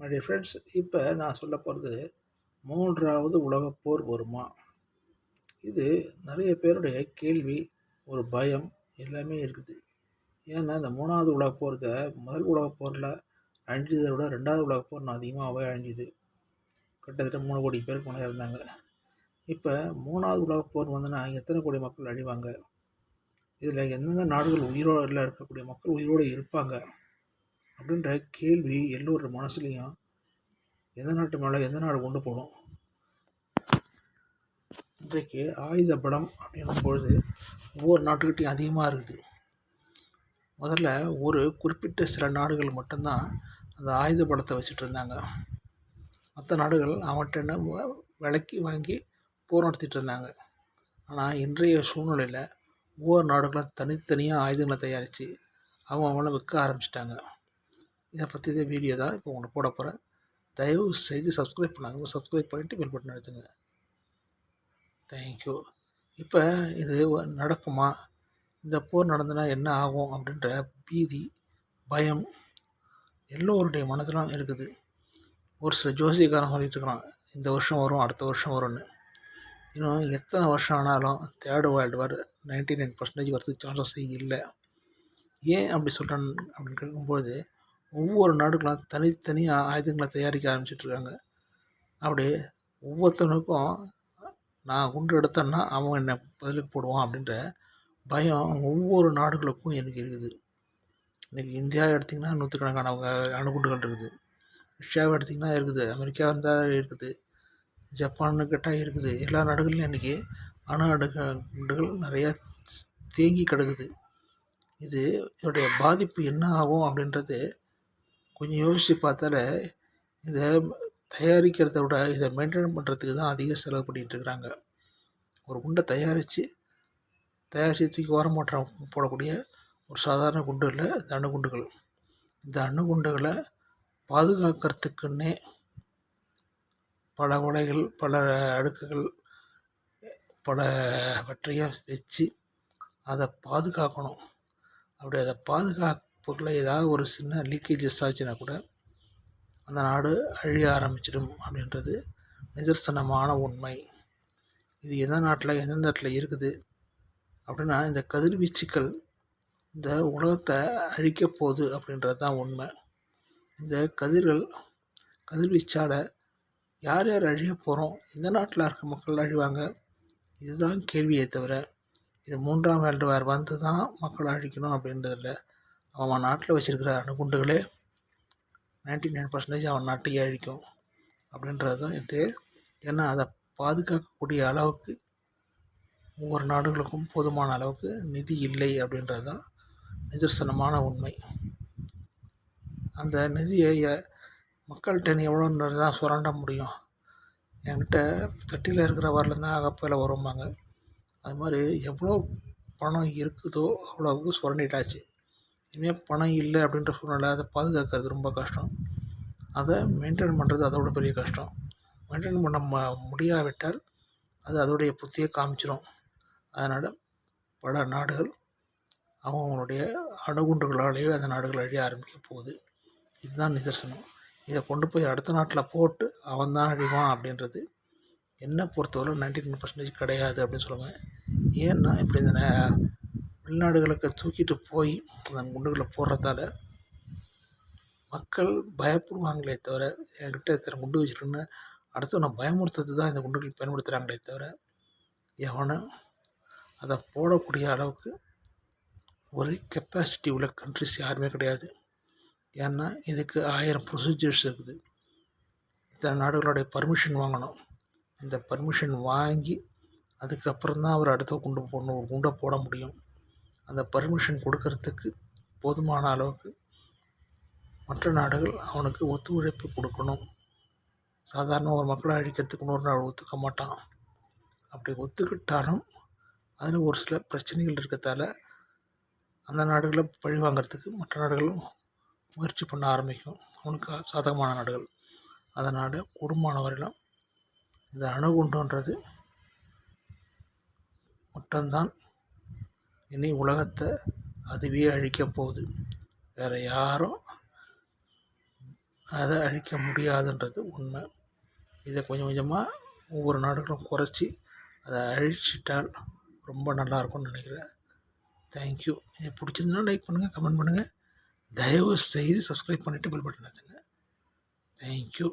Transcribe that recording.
My friends இப்போ நான் சொல்ல போகிறது மூன்றாவது உலகப் போர் வருமா? இது நிறைய பேருடைய கேள்வி ஒரு பயம் எல்லாமே இருக்குது. ஏன்னா இந்த மூணாவது உலகப் போகிறத முதல் உலகப் போரில் அழிஞ்சதை விட ரெண்டாவது உலகப் போர் நான் அதிகமாகவே அழிஞ்சுது. கிட்டத்தட்ட மூணு கோடி பேர் மேலே இருந்தாங்க இப்போ மூணாவது உலகப் போர் வந்துன்னா எத்தனை கோடி மக்கள் அழிவாங்க? இதில் எந்தெந்த நாடுகள் உயிரோடு இருக்கக்கூடிய மக்கள் உயிரோடு இருப்பாங்க? அப்படின்ற கேள்வி எல்லோரோட மனசுலேயும் எந்த நாட்டு மேலே எந்த நாடு கொண்டு போகணும்? இன்றைக்கு ஆயுத படம் அப்படின்னும் பொழுது ஒவ்வொரு நாட்டுக்கிட்டையும் அதிகமாக இருக்குது. முதல்ல ஒரு குறிப்பிட்ட சில நாடுகள் மட்டும்தான் அந்த ஆயுத படத்தை வச்சுட்டு இருந்தாங்க. மற்ற நாடுகள் அவன்கிட்ட விலைக்கு வாங்கி போர் நடத்திட்டு இருந்தாங்க. ஆனால் இன்றைய சூழ்நிலையில் ஒவ்வொரு நாடுகளும் தனித்தனியாக ஆயுதங்களை தயாரித்து அவங்க அவங்கள விற்க ஆரம்பிச்சிட்டாங்க. இதை பற்றி இதே வீடியோ தான் இப்போ உங்களுக்கு போட போகிறேன். தயவு செய்து சப்ஸ்கிரைப் பண்ணாங்க சப்ஸ்கிரைப் பண்ணிவிட்டு பெல் பட்டன் எடுத்துங்க தேங்க்யூ இப்போ இது நடக்குமா? இந்த போர் நடந்தனா என்ன ஆகும் அப்படின்ற பீதி பயம் எல்லோருடைய மனதிலும் இருக்குது. ஒரு சில ஜோசியக்காரன் சொல்லிட்டு இருக்கிறான் இந்த வருஷம் வரும் அடுத்த வருஷம் வரும்னு. இன்னும் எத்தனை வருஷம் ஆனாலும் third world war ninety nine percentage வரதுக்கு சான்சஸ் இல்லை. ஏன் அப்படி சொல்கிறேன் அப்படின்னு கேட்கும்போது ஒவ்வொரு நாடுகளும் தனித்தனியாக ஆயுதங்களை தயாரிக்க ஆரம்பிச்சிட்ருக்காங்க. அப்படி ஒவ்வொருத்தனுக்கும் நான் குண்டு எடுத்தேன்னா அவன் என்னை பதிலுக்கு போடுவான் அப்படின்ற பயம் ஒவ்வொரு நாடுகளுக்கும் எனக்கு இருக்குது. இன்றைக்கி இந்தியா எடுத்திங்கன்னா நூற்றுக்கணக்கான அணுகுண்டுகள் இருக்குது. ரஷ்யாவை எடுத்திங்கன்னா இருக்குது. அமெரிக்கா இருந்தால் இருக்குது. ஜப்பான்னு கேட்டால் இருக்குது. எல்லா நாடுகளிலும் இன்றைக்கி அணு அடு குண்டுகள் நிறையா தேங்கி கிடக்குது. இது இதோடைய பாதிப்பு என்ன ஆகும் அப்படின்றது கொஞ்சம் யோசித்து பார்த்தாலே இதை தயாரிக்கிறத விட இதை மெயின்டைன் பண்ணுறதுக்கு தான் அதிக செலவு பண்ணிகிட்ருக்குறாங்க ஒரு குண்டை தயாரித்து தயாரித்து தூக்கி ஓரமாற்றம் போடக்கூடிய ஒரு சாதாரண குண்டு இல்லை இந்த அணுகுண்டுகள் இந்த அணுகுண்டுகளை பாதுகாக்கிறதுக்குன்னே பல உலைகள் பல அடுக்குகள் பலவற்றையும் வச்சு அதை பாதுகாக்கணும். அப்படி அதை பாதுகா பொருளில் ஏதாவது ஒரு சின்ன லீக்கேஜஸ் ஆச்சுன்னா கூட அந்த நாடு அழிய ஆரம்பிச்சிடும் அப்படின்றது நிதர்சனமான உண்மை. இது எந்த நாட்டில் எந்தெந்த இடத்துல இருக்குது? அப்படின்னா இந்த கதிர்வீச்சுக்கள் இந்த உலகத்தை அழிக்க போகுது அப்படின்றது தான் உண்மை. இந்த கதிர்கள் கதிர்வீச்சால் யார் யார் அழிய போகிறோம் எந்த நாட்டில் இருக்க மக்கள் அழிவாங்க? இதுதான் கேள்வியே தவிர இது மூன்றாம் வேர்ல்டு வேறு வந்து தான் மக்கள் அழிக்கணும் அப்படின்றதில்ல. அவன் நாட்டில் வச்சுருக்கிற அணுகுண்டுகளே நைன்டி நைன் பர்சன்டேஜ் அவன் நாட்டையே அழிக்கும். அப்படின்றது தான் என்கிட்ட ஏன்னா அதை பாதுகாக்கக்கூடிய அளவுக்கு ஒவ்வொரு நாடுகளுக்கும் போதுமான அளவுக்கு நிதி இல்லை அப்படின்றது தான் நிதர்சனமான உண்மை. அந்த நிதியை மக்கள்கிட்ட எவ்வளோன்றது தான் சுரண்ட முடியும். என்கிட்ட தட்டியில் இருக்கிற வரல தான் அகப்பையில் வரும்பாங்க. அது மாதிரி எவ்வளோ பணம் இருக்குதோ அவ்வளோவுக்கு சுரண்டிட்டாச்சு. இனிமேல் பணம் இல்லை அப்படின்ற சூழ்நிலை அதை பாதுகாக்கிறது ரொம்ப கஷ்டம். அதை மெயின்டைன் பண்ணுறது அதோட பெரிய கஷ்டம். மெயின்டைன் பண்ண ம முடியாவிட்டால் அது அதோடைய புத்தியை காமிச்சிடும் அதனால் பல நாடுகள் அவங்களுடைய அணுகுண்டுகளாலேயே அந்த நாடுகள் அழிய ஆரம்பிக்க போகுது. இதுதான் நிதர்சனம். இதை கொண்டு போய் அடுத்த நாட்டில் போட்டு அவன் தான் அழிவான் அப்படின்றது என்னை பொறுத்தவரை நைன்டி நைன் பர்சன்டேஜ் கிடையாது அப்படின்னு சொல்லுவேன் ஏன்னா இப்படி இந்த வெளிநாடுகளுக்கு தூக்கிட்டு போய் அந்த குண்டுகளை போடுறதால மக்கள் பயப்படுவாங்களே தவிர என்கிட்ட இத்தனை குண்டு வச்சுருக்குன்னு அடுத்தவனை பயமுறுத்துறது தான் இந்த குண்டுகள் பயன்படுத்துகிறாங்களே தவிர எவனும் அதை போடக்கூடிய அளவுக்கு ஒரு கெப்பாசிட்டி உள்ள கண்ட்ரிஸ் யாருமே கிடையாது. ஏன்னா இதுக்கு ஆயிரம் ப்ரொசீஜர்ஸ் இருக்குது. இத்தனை நாடுகளுடைய பர்மிஷன் வாங்கணும். இந்த பர்மிஷன் வாங்கி அதுக்கப்புறம் தான் அவர் அடுத்த குண்டு போடணும் ஒரு குண்டை போட முடியும். அந்த பர்மிஷன் கொடுக்கறதுக்கு போதுமான அளவுக்கு மற்ற நாடுகள் அவனுக்கு ஒத்துழைப்பு கொடுக்கணும். சாதாரண ஒரு மக்களை அழிக்கிறதுக்கு இன்னொரு நாடு ஒத்துக்க மாட்டான். அப்படி ஒத்துக்கிட்டாலும் அதில் ஒரு சில பிரச்சனைகள் இருக்கிறதால அந்த நாடுகளை பழி வாங்கிறதுக்கு மற்ற நாடுகளும் முயற்சி பண்ண ஆரம்பிக்கும். அவனுக்கு சாதகமான நாடுகள். அதனால் குடும்பமான இந்த அணுகுண்டுன்றது மட்டும்தான் இனி உலகத்தை அதுவே அழிக்கப் போகுது. வேறு யாரும் அதை அழிக்க முடியாதுன்றது உண்மை. இதை கொஞ்சம் கொஞ்சமாக ஒவ்வொரு நாடுகளும் குறைச்சி அதை அழிச்சிட்டால் ரொம்ப நல்லா இருக்கும்னு நினைக்கிறேன் தேங்க்யூ இது பிடிச்சிருந்தா லைக் பண்ணுங்கள் கமெண்ட் பண்ணுங்கள் தயவு செய்து சப்ஸ்கிரைப் பண்ணிவிட்டு பெல் பட்டன் எடுத்துங்க தேங்க்யூ